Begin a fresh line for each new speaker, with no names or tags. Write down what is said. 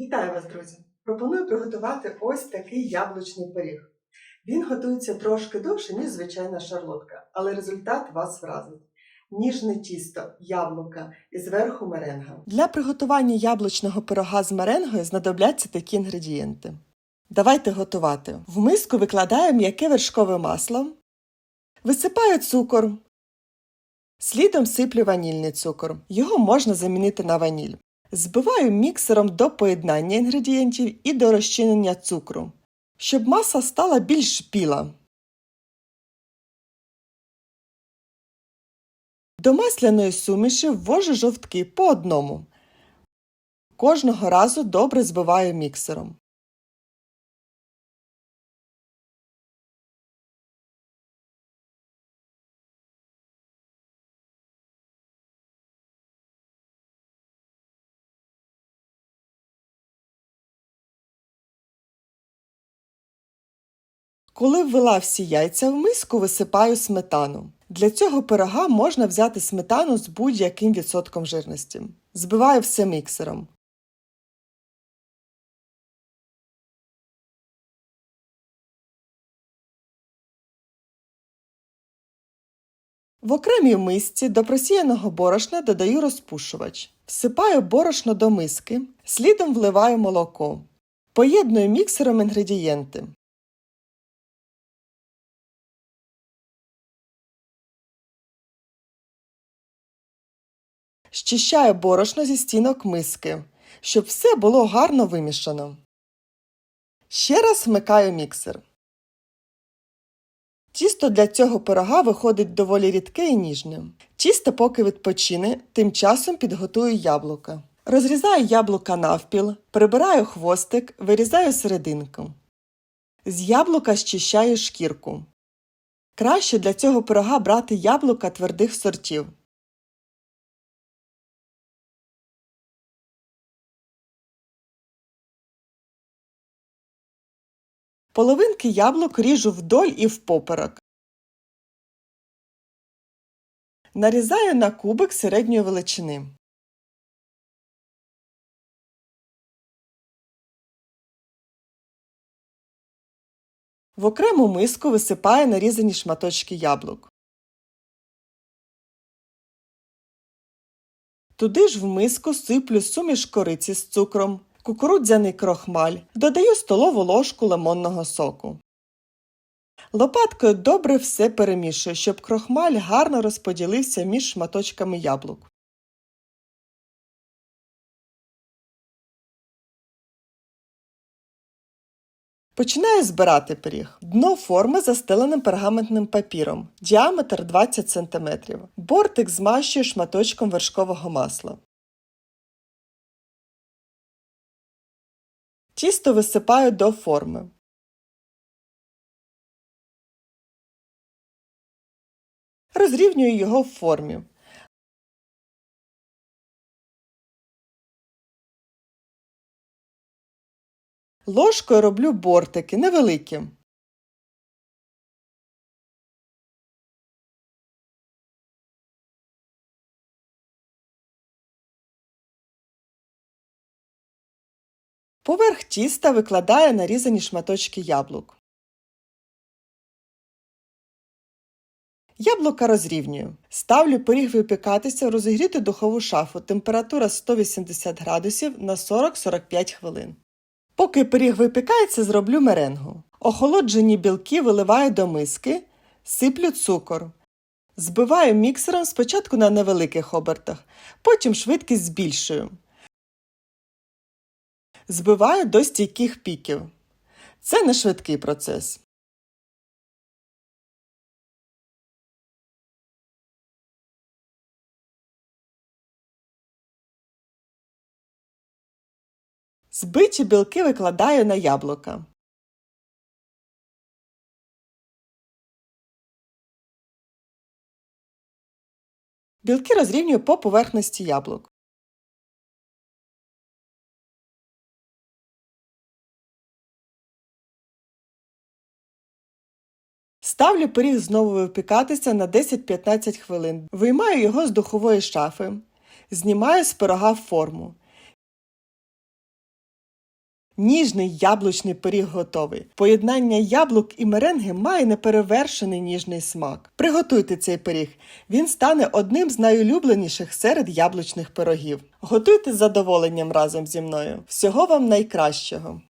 Вітаю вас, друзі! Пропоную приготувати ось такий яблучний пиріг. Він готується трошки довше, ніж звичайна шарлотка, але результат вас вразить. Ніжне тісто, яблука і зверху меренга. Для приготування яблучного пирога з меренгою знадобляться такі інгредієнти. Давайте готувати. В миску викладаю м'яке вершкове масло, висипаю цукор, слідом сиплю ванільний цукор. Його можна замінити на ваніль. Збиваю міксером до поєднання інгредієнтів і до розчинення цукру, щоб маса стала більш біла. До масляної суміші ввожу жовтки по одному. Кожного разу добре збиваю міксером. Коли ввела всі яйця в миску, висипаю сметану. Для цього пирога можна взяти сметану з будь-яким відсотком жирності. Збиваю все міксером. В окремій мисці до просіяного борошна додаю розпушувач. Всипаю борошно до миски, слідом вливаю молоко. Поєдную міксером інгредієнти. Щищаю борошно зі стінок миски, щоб все було гарно вимішано. Ще раз вмикаю міксер. Тісто для цього пирога виходить доволі рідке і ніжне. Тісто поки відпочине, тим часом підготую яблука. Розрізаю яблука навпіл, прибираю хвостик, вирізаю серединку. З яблука щищаю шкірку. Краще для цього пирога брати яблука твердих сортів. Половинки яблук ріжу вдоль і впоперек. Нарізаю на кубик середньої величини. В окрему миску висипаю нарізані шматочки яблук. Туди ж в миску сиплю суміш кориці з цукром, кукурудзяний крохмаль, додаю столову ложку лимонного соку. Лопаткою добре все перемішую, щоб крохмаль гарно розподілився між шматочками яблук. Починаю збирати пиріг. Дно форми застелене пергаментним папіром, діаметр 20 см. Бортик змащую шматочком вершкового масла. Тісто висипаю до форми. Розрівнюю його в формі. Ложкою роблю бортики невеликі. Поверх тіста викладаю нарізані шматочки яблук. Яблука розрівнюю. Ставлю пиріг випікатися в розігріту духову шафу. Температура 180 градусів на 40-45 хвилин. Поки пиріг випікається, зроблю меренгу. Охолоджені білки виливаю до миски, сиплю цукор. Збиваю міксером спочатку на невеликих обертах, потім швидкість збільшую. Збиваю до стійких піків. Це не швидкий процес. Збиті білки викладаю на яблука. Білки розрівнюю по поверхності яблук. Ставлю пиріг знову випікатися на 10-15 хвилин. Виймаю його з духової шафи. Знімаю з пирога форму. Ніжний яблучний пиріг готовий. Поєднання яблук і меренги має неперевершений ніжний смак. Приготуйте цей пиріг. Він стане одним з найулюбленіших серед яблучних пирогів. Готуйте з задоволенням разом зі мною. Всього вам найкращого!